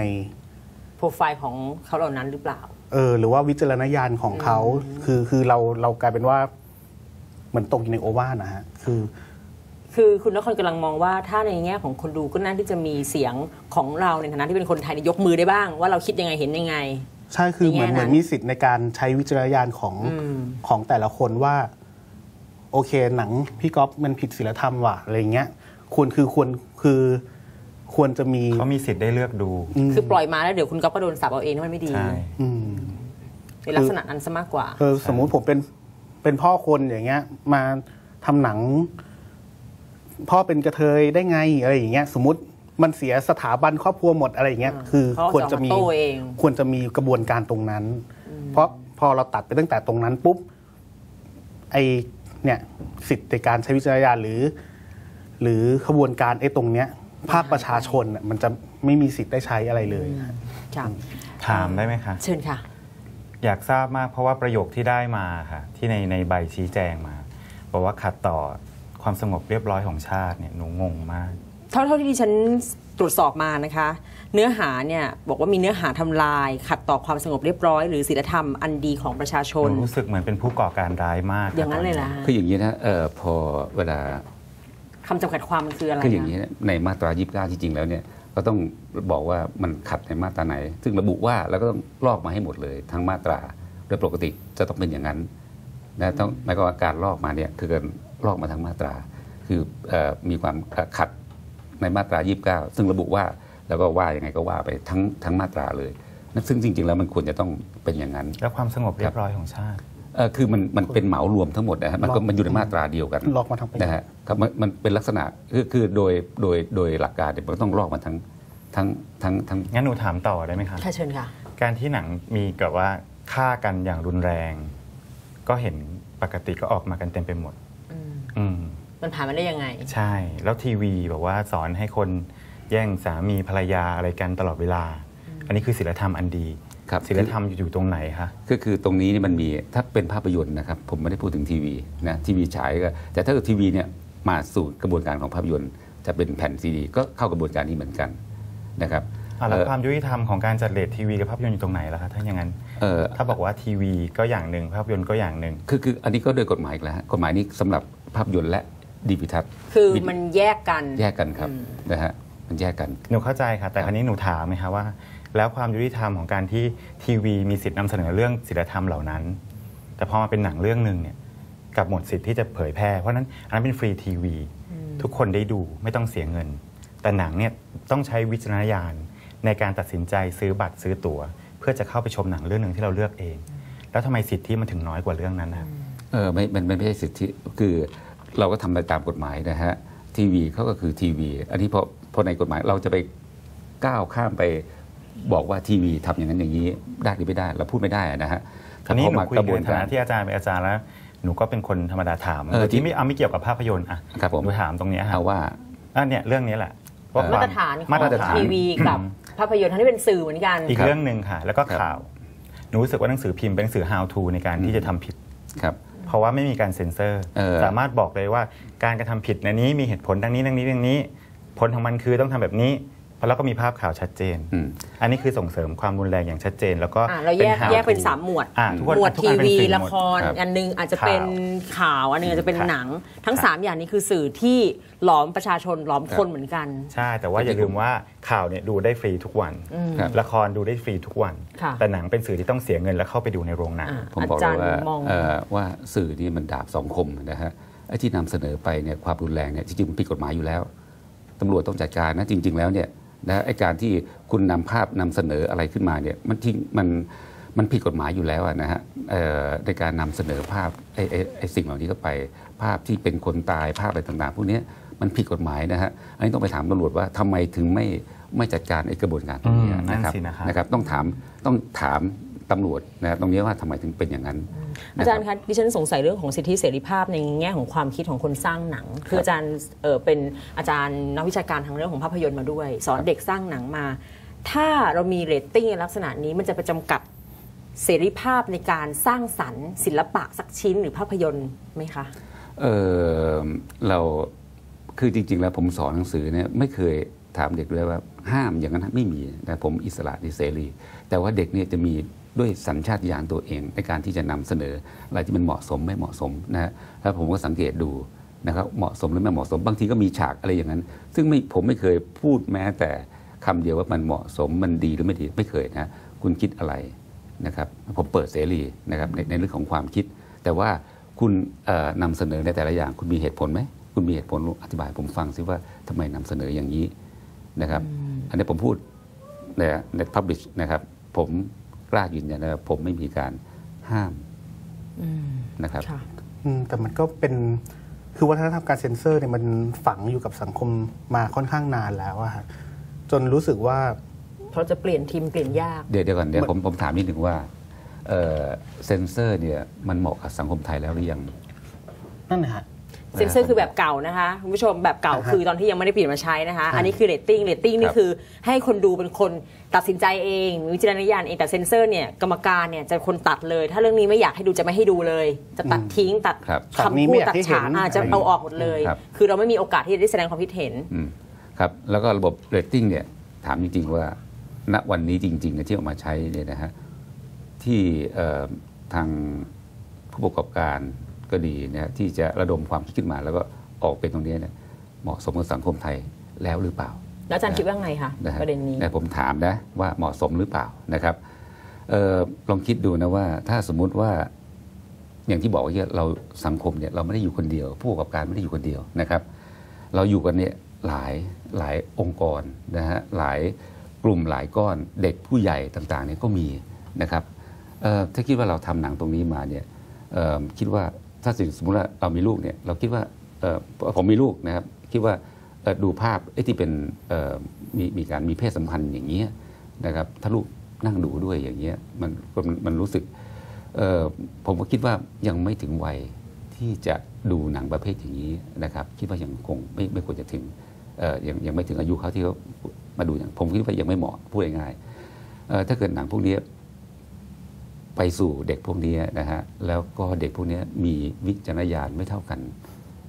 ในโปรไฟล์ของเขาเหล่านั้นหรือเปล่า เออ หรือว่าวิจารณญาณของเขาคือคือเราเรากลายเป็นว่าเหมือนตกอยู่ในโอวาทนะฮะคือ คือคุณนครกำลังมองว่าถ้าในแง่ของคนดูก็น่าที่จะมีเสียงของเราในฐานะที่เป็นคนไทยเนี่ยยกมือได้บ้าง ว่าเราคิดยังไงเห็นยังไง ใช่คือเหมือนในแง่นั้นเหมือนมีสิทธิ์ในการใช้วิจารณญาณของของแต่ละคนว่า โอเคหนังพี่ก๊อฟมันผิดศีลธรรมว่ะอะไรเงี้ยควรคือควรคือค วรจะมีเขามีสิทธิ์ได้เลือกดูคือปล่อยมาแล้วเดี๋ยวคุณก๊อฟก็โดนสับเอาเองว่ามันไม่ดีใช่อืมในลักษณะนั้นซะมากกว่าเออสมมุติผมเป็นเป็นพ่อคนอย่างเงี้ย มาทำหนัง พ่อเป็นกระเทยได้ไงอะไรอย่างเงี้ย สมมติมันเสียสถาบันครอบครัวหมดอะไรอย่างเงี้ยอ่าคือเขาจะควรจะมีออกมาโต้เองควรจะมีกระบวนการตรงนั้น เพราะพอเราตัดไปตั้งแต่ตรงนั้นปุ๊บไอเนี่ยสิทธิ์ในการใช้วิจารณญาณหรือ หรือขบวนการไอ้ตรงเนี้ย ภาคประชาชนน่ะมันจะไม่มีสิทธิ์ได้ใช้อะไรเลยค่ะถามได้ไหมคะเชิญค่ะ อยากทราบมากเพราะว่าประโยคที่ได้มาค่ะ ที่ในในใบชี้แจงมาบอกว่าขัดต่อความสงบเรียบร้อยของชาติเนี่ยหนูงงมาก เท่าเท่าที่ดิฉันตรวจสอบมานะคะ เนื้อหาเนี่ยบอกว่ามีเนื้อหาทำลาย ขัดต่อความสงบเรียบร้อย หรือศีลธรรมอันดีของประชาชหนนูรู้สึกเหมือนเป็นผู้ก่อการร้ายมาก อย่างนั้นเลยล่ะคืออย่างนี้นะเออพอเวลา คำจำกัดความมันคืออะไรคืออย่างนี้คะนะในมาตรา 29จริงๆแล้วเนี่ยก็ต้องบอกว่ามันขัดในมาตราไหน ซึ่งระบุว่าแล้วก็ต้องลอกมาให้หมดเลยทั้งมาตราโดยปกติจะต้องเป็นอย่างนั้นนะต้องหมายความว่าการลอกมาเนี่ยคือการลอกมาทั้งมาตรา คือเออมีความขัดในมาตรา 29 ซึ่งระบุว่าแล้วก็ว่ายังไงก็ว่าไปทั้งทั้งมาตราเลยนั่นซึ่งจริง ๆ แล้วมันควรจะต้องเป็นอย่างนั้น แล้วความสงบเรียบร้อยของชาติเอ่อ คือมันมันเป็นเหมารวมทั้งหมดนะฮะมันก็มันอยู่ในมาตราเดียวกันลอกมาทั้งประโยชน์นะฮะครับมันมันเป็นลักษณะคือคือโดยโดยโดยหลักการเนี่ยมันต้องลอกมาทั้งทั้งทั้งทั้งงั้นหนูถามต่อได้ไหมคะค่ะเชิญค่ะ การที่หนังมีกับว่าฆ่ากันอย่างรุนแรง ก็เห็นปกติก็ออกมากันเต็มไปหมดอืมอืมมันผ่านมาได้ยังไง ใช่ แล้วทีวีบอกว่าสอนให้คนแย่งสามีภรรยาอะไรกันตลอดเวลา อันนี้คือศีลธรรมอันดี ครับศีลธรรมอยู่ตรงไหนคะก็คือตรงนี้นี่มันมีถ้าเป็นภาพยนตร์นะครับ ผมไม่ได้พูดถึงทีวีนะทีวีฉายก็แต่ถ้าเกิดทีวีเนี่ยมาสู่กระบวนการของภาพยนตร์ จะเป็นแผ่นซีดีก็เข้ากระบวนการนี้เหมือนกันนะครับอะแล้วเอ่อความยุติธรรมของการจัดเลททีวีกับภาพยนตร์อยู่ตรงไหนล่ะคะถ้าอย่างนั้นเอ่อถ้าบอกว่าทีวีก็อย่างหนึ่งภาพยนตร์ก็อย่างหนึ่งคือคืออันนี้ก็โดยกฎหมายอีกแล้วฮะกฎหมายนี้สำหรับภาพยนตร์และดีพิทัศน์คือวิมันแยกกันแยกกันครับนะฮะมันแยกกันหนูเข้าใจค่ะแต่คราวนี้หนูถามไหมคะว่า แล้วความยุติธรรมของการที่ทีวีมีสิทธิ์นำเสนอเรื่องศีลธรรมเหล่านั้น แต่พอมาเป็นหนังเรื่องหนึ่งเนี่ยกลับหมดสิทธิ์ที่จะเผยแพร่เพราะฉะนั้นอันนั้นเป็นฟรีทีวี ทุกคนได้ดูไม่ต้องเสียเงิน แต่หนังเนี่ยต้องใช้วิจารณญาณในการตัดสินใจซื้อบัตรซื้อตั๋ว เพื่อจะเข้าไปชมหนังเรื่องหนึ่งที่เราเลือกเอง แล้วทำไมสิทธิมันถึงน้อยกว่าเรื่องนั้นนะเออไม่มันมันไม่ใช่สิทธิคือเราก็ทำไปตามกฎหมายนะฮะทีวีเขาก็คือทีวี อันนี้พอพอในกฎหมายเราจะไปก้าวข้ามไป บอกว่าทีวีทำอย่างนั้นอย่างนี้ได้หรือไม่ได้เราพูดไม่ได้อะนะฮะทีนี้หนูพอคุยกระบกัวนนในฐาการนะที่อาจารย์เป็นอาจารย์แล้วหนูก็เป็นคนธรรมดาถามเออที่ไม่เอาไม่เกี่ยวกับภาพยนตร์อะครับผมหนูถามตรงเนี้ยค่ะเอาว่าอะเนี่ยเรื่องนี้แหละว่ามาควตรฐานของมาตรฐานทีวีกับภาพยนตร์ทั้งที่เป็นสื่อเหมือนกัน อีกครับเรื่องหนึ่งค่ะ แล้วก็ครับข่าวหนูรู้สึกว่าหนังสือพิมพ์เป็นหนังสือ how to ในการที่จะทำผิดครับเพราะว่าไม่มีการเซ็นเซอร์เออสามารถบอกเลยว่าการกระทำผิดในนี้มีเหตุผลดังนี้ดังนี้ดังนี้ ผลของมันคือต้องทำแบบนี้ แล้วก็มีภาพข่าวชัดเจนอืมอันนี้คือส่งเสริมความรุนแรงอย่างชัดเจน แล้วก็อะเราแยก how แยกเป็น to สามหมวดอะทุกคนหมวดทุกทีอันเป็นวีสื่อหมดละครครับอันหนึงอาจจะเป็นข่าว อันหนึงอาจจะเป็นครับหนัง ทั้งครับสามอย่างนี้คือสื่อที่หลอมประชาชนหลอมคนเหมือนกัน ใช่ แต่ว่าอย่าลืมว่าข่าวเนี่ยดูได้ฟรีทุกวันครับละครดูได้ฟรีทุกวันค่ะแต่หนังเป็นสื่อที่ต้องเสียเงินแล้วเข้าไปดูในโรงหนังอะผมบอกอาจารย์เลยว่าองเอ่อว่าสื่อนี่มันดาบสองคมนะฮะ ไอ้ที่นำเสนอไปเนี่ยความรุนแรงเนี่ยจริงๆมันผิดกฎหมายอยู่แล้วตำรวจต้องจัดการนะจริง ๆ แล้วเนี่ย นะไอ้การที่คุณนำภาพนำเสนออะไรขึ้นมาเนี่ยมันทิ้งมันมันผิดกฎหมายอยู่แล้วอะนะฮะเอ่อในการนำเสนอภาพไอ้ไอ้ไอ้สิ่งเหล่านี้เข้าไป ภาพที่เป็นคนตายภาพอะไรต่างๆ พวกเนี้ยมันผิดกฎหมายนะฮะอันนี้ต้องไปถามตำรวจว่าทำไมถึงไม่ไม่จัดการไอ้กระบวนการตรงนี้อืมนั่นนะครับสินะครับนะครับ ต้องถามต้องถาม ตำรวจนะตรงนี้ว่าทำไมถึงเป็นอย่างนั้น อาจารย์คะดิฉันสงสัยเรื่องของสิทธิเสรีภาพในแง่ของความคิดของคนสร้างหนัง คืออาจารย์เออเป็นอาจารย์นักวิชาการทางเรื่องของภาพยนตร์มาด้วย สอนเด็กสร้างหนังมา ถ้าเรามีเรตติ้งในลักษณะนี้มันจะไปจำกัดเสรีภาพในการสร้างสรรค์ ศิลปะสักชิ้นหรือภาพยนตร์ไหมคะเออเราคือจริง ๆ แล้วผมสอนหนังสือเนี่ยไม่เคยถามเด็กเลยว่าห้ามอย่างนั้นไม่มีนะผมอิสระดิเสรี แต่ว่าเด็กเนี่ยจะมี ด้วยสัญชาตญาณตัวเอง ในการที่จะนำเสนออะไรที่มันเหมาะสมไม่เหมาะสมนะฮะแล้วผมก็สังเกตดูนะครับเหมาะสมหรือไม่เหมาะสมบางทีก็มีฉากอะไรอย่างนั้น ซึ่งไม่ผมไม่เคยพูดแม้แต่คำเดียวว่ามันเหมาะสมมันดีหรือไม่ดีไม่เคยนะคุณคิดอะไรนะครับผมเปิดเสรีนะครับในในเรื่องของความคิด แต่ว่าคุณเอ่อนำเสนอในแต่ละอย่าง คุณมีเหตุผลไหมคุณมีเหตุผลอธิบายให้ผมฟังซิว่าทำไมนำเสนออย่างนี้นะครับ อันนี้ผมพูดในในพับลิชนะครับ ผม กล้ายืนยันนะผมไม่มีการห้ามนะครับค่ะอืมแต่มันก็เป็นคือวัฒนธรรมการเซ็นเซอร์เนี่ยมันฝังอยู่กับสังคมมาค่อนข้างนานแล้วอะฮะจนรู้สึกว่าเพราะจะเปลี่ยนทีมเปลี่ยนยาก เดี๋ยวเดี๋ยวก่อนเดี๋ยวผมผมถามนิดหนึ่งว่าเอ่อเซนเซอร์เนี่ยมันเหมาะกับสังคมไทยแล้วหรือยัง นั่นนะฮะ เซ็นเซอร์คือแบบเก่านะคะคุณผู้ชมแบบเก่าอ่าฮะคือตอนที่ยังไม่ได้เปลี่ยนมาใช้นะคะใช่อันนี้คือเรตติ้งเรตติ้งคนี่รับคือให้คนดูเป็นคนตัดสินใจเองมีวิจารณญาณเองแต่เซ็นเซอร์เนี่ยกรรมการเนี่ยจะคนตัดเลย ถ้าเรื่องนี้ไม่อยากให้ดูจะไม่ให้ดูเลย จะตัดทิ้งตัดครับฉากนี้คำไม่พูดอยากตัดให้เห็นฉากอ่าจะเอาออกหมดเลยครับคือเราไม่มีโอกาสที่จะได้แสดงความคิดเห็นอืมครับแล้วก็ระบบเรตติ้งเนี่ยถามจริงๆว่าณวันนี้จริงๆเนี่ยที่เออกมาใช้เนี่ยนะฮะที่เอ่อทางผู้ประกอบการ ก็ดีนะฮะที่จะระดมความคิดขึ้นมา แล้วก็ออกเป็นตรงนี้เนี่ยเหมาะสมกับสังคมไทยแล้วหรือเปล่า แล้วอาจารย์คิดว่าไงคะนะฮะประเด็นนี้นะผมถามนะว่าเหมาะสมหรือเปล่านะครับเออลองคิดดูนะว่าถ้าสมมุติว่าอย่างที่บอกว่าเราสังคมเนี่ยเราไม่ได้อยู่คนเดียว ผู้ประกอบการไม่ได้อยู่คนเดียวนะครับ เราอยู่กันเนี่ยหลายหลายองค์กรนะฮะหลายกลุ่มหลายก้อนเด็กผู้ใหญ่ต่างๆเนี่ยก็มีนะครับเอ่อถ้าคิดว่าเราทำหนังตรงนี้มาเนี่ยเอ่อคิดว่า ถ้าสมมติว่าเรามีลูกเนี่ยเราคิดว่าผมมีลูกนะครับคิดว่าดูภาพไอ้ที่เป็นมีมีการมีเพศสัมพันธ์อย่างเงี้ยนะครับถ้าลูกนั่งดูด้วยอย่างเงี้ยมันมันมันรู้สึกผมก็คิดว่ายังไม่ถึงวัยที่จะดูหนังประเภทอย่างนี้นะครับ คิดว่ายังคงไม่ไม่ควรจะถึงยังยังไม่ถึงอายุเขาที่เขามาดูอย่างผมคิดว่ายังไม่เหมาะพูดง่ายๆถ้าเกิดหนังพวกนี้ ไปสู่เด็กพวกนี้นะฮะแล้วก็เด็กพวกนี้มีวิจารณญาณไม่เท่ากัน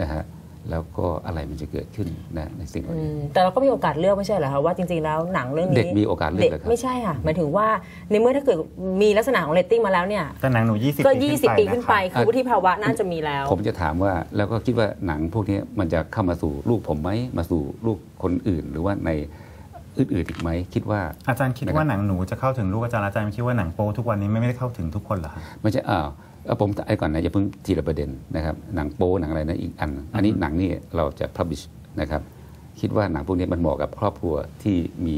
นะฮะแล้วก็อะไรมันจะเกิดขึ้นนะในสิ่งเหล่าอืนี้มแต่เราก็มีโอกาสเลือกไม่ใช่เหรอคะว่าจริงๆแล้วหนังเรื่องนี้เด็กมีโอกาสเลือกเหรอครับไม่ใช่ค่ะหมายถึงว่าในเมื่อถ้าเกิดมีลักษณะของเรตติ้งมาแล้วเนี่ยแต่หนังหนู20ก็ปี20 ปีขึ้นไปะรับคือวุฒิภาวะน่าจะมีแล้ว ผมจะถามว่าแล้วก็คิดว่าหนังพวกนี้มันจะเข้ามาสู่ลูกผมไหมมาสู่ลูกคนอื่น หรือว่าใน อื่นๆอีกไหมคิดว่าอาจารย์คิดว่าหนังหนูจะเข้าถึงลูกอาจารย์อาจารย์คิดว่าหนังโป๊ทุกวันนี้ไม่ได้เข้าถึงทุกคนเหรอคะไม่ใช่อ้าวเอาผมไอ้ก่อนนะอย่าเพิ่งทีละประเด็นนะครับหนังโป๊หนังอะไรนะอีกอัน อันนี้หนังนี่เราจะ publish นะครับคิดว่าหนังพวกนี้มันเหมาะกับครอบครัวที่มี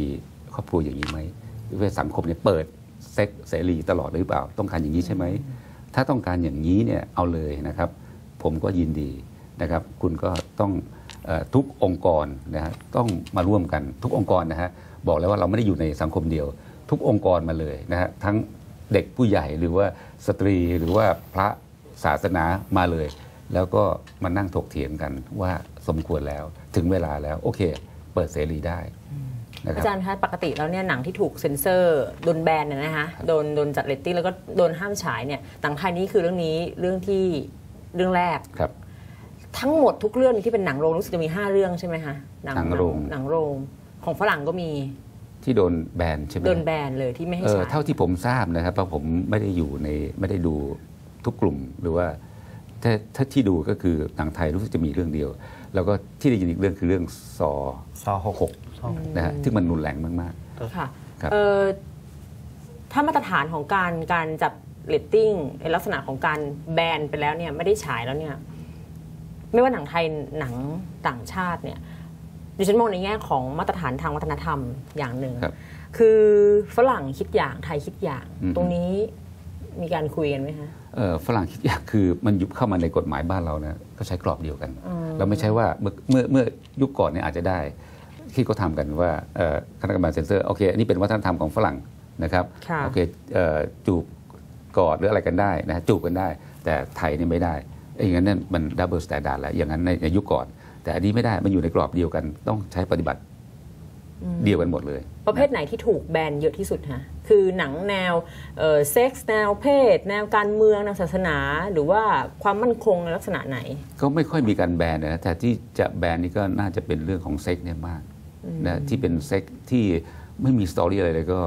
ครอบครัวอย่างนี้ไหมหรือว่าสังคมเนี่ยเปิดเซ็กเสรีตลอดหรือเปล่า ต้องการอย่างนี้ใช่ไหมถ้าต้องการอย่างนี้เนี่ยเอาเลยนะครับ ผมก็ยินดีนะครับ คุณก็ต้องเออ ทุกองค์กรนะฮะต้องมาร่วมกันทุกองค์กรนะฮะบอกแล้วว่าเราไม่ได้อยู่ในสังคมเดียว ทุกองค์กรมาเลยนะฮะทั้งเด็กผู้ใหญ่หรือว่าสตรีหรือว่าพระศาสนามาเลย แล้วก็มานั่งถกเถียงกันว่าสมควรแล้วถึงเวลาแล้วโอเค เปิดเสรีได้นะคอารับจารย์คะปกติแล้วเนี่ยหนังที่ถูกเซ็นเซอร์โดนแบนเนี่ยนะคะโดนโดนจัดเรตติ้งแล้วก็โดนห้ามฉายเนี่ยหนังไทยนี่คือเรื่องนี้เรื่องที่เรื่องแรกครับ ทั้งหมดทุกเรื่องที่เป็นหนังโรงรู้สึกจะมี 5 เรื่องใช่ไหมคะหนังโรงหนังโรงของฝรั่งก็มีที่โดนแบนใช่ไหมโดนแบนเลยที่ไม่ให้เออฉายเท่าที่ผมทราบนะครับเพราะผมไม่ได้อยู่ในไม่ได้ดูทุกกลุ่มหรือว่าถ้าถ้าที่ดูก็คือหนังไทยรู้สึกจะมีเรื่องเดียว แล้วก็ที่ได้ยินอีกเรื่องคือเรื่องซอซอหกหกนะฮะที่มันรุนแรงมากค่ะครับเออถ้ามาตรฐานของการการจัดเรตติ้งในลักษณะของการแบนไปแล้วเนี่ยไม่ได้ฉายแล้วเนี่ย ไม่ว่าหนังไทยหนังต่างชาติเนี่ยดิฉันมองในแง่ของมาตรฐานทางวัฒนธรรมอย่างหนึ่งครับคือฝรั่งคิดอย่างไทยคิดอย่างอืมตรงนี้มีการคุยกันไหมคะๆเอ่อฝรั่งคิดอยากคือมันยุบเข้ามาในกฎหมายบ้านเรานะก็ใช้กรอบเดียวกัน เราไม่ใช่ว่าเมื่อเมื่อเมื่อยุคก่อนเนี่ยอาจจะได้ ที่เขาทำกันว่าเอ่อคณะกรรมการเซ็นเซอร์โอเคอันนี้เป็นวัฒนธรรมของฝรั่งนะครับค่ะโอเคเอ่อจูบกอดหรืออะไรกันได้นะจูบกันได้ แต่ไทยนี่ไม่ได้ไอ้อย่างนั้นเนยมันดับเบิลสแตนดาร์ดแล้วอย่างนั้นในในยุคก่อน แต่อันนี้ไม่ได้มันอยู่ในกรอบเดียวกัน ต้องใช้ปฏิบัติเดียวกันหมดเลย ประเภทไหนที่ถูกแบนเยอะที่สุดฮะคือหนังแนวเอ่อเซ็กส์แนวเพศ แนวการเมืองแนวศาสนา หรือว่าความมั่นคงในลักษณะไหน ก็ไม่ค่อยมีการแบนนะแต่ที่จะแบนนี่ก็น่าจะเป็นเรื่องของเซ็กเนี่ยมากนะที่เป็นเซ็กที่ไม่มีสตอรี่อะไรเลยก็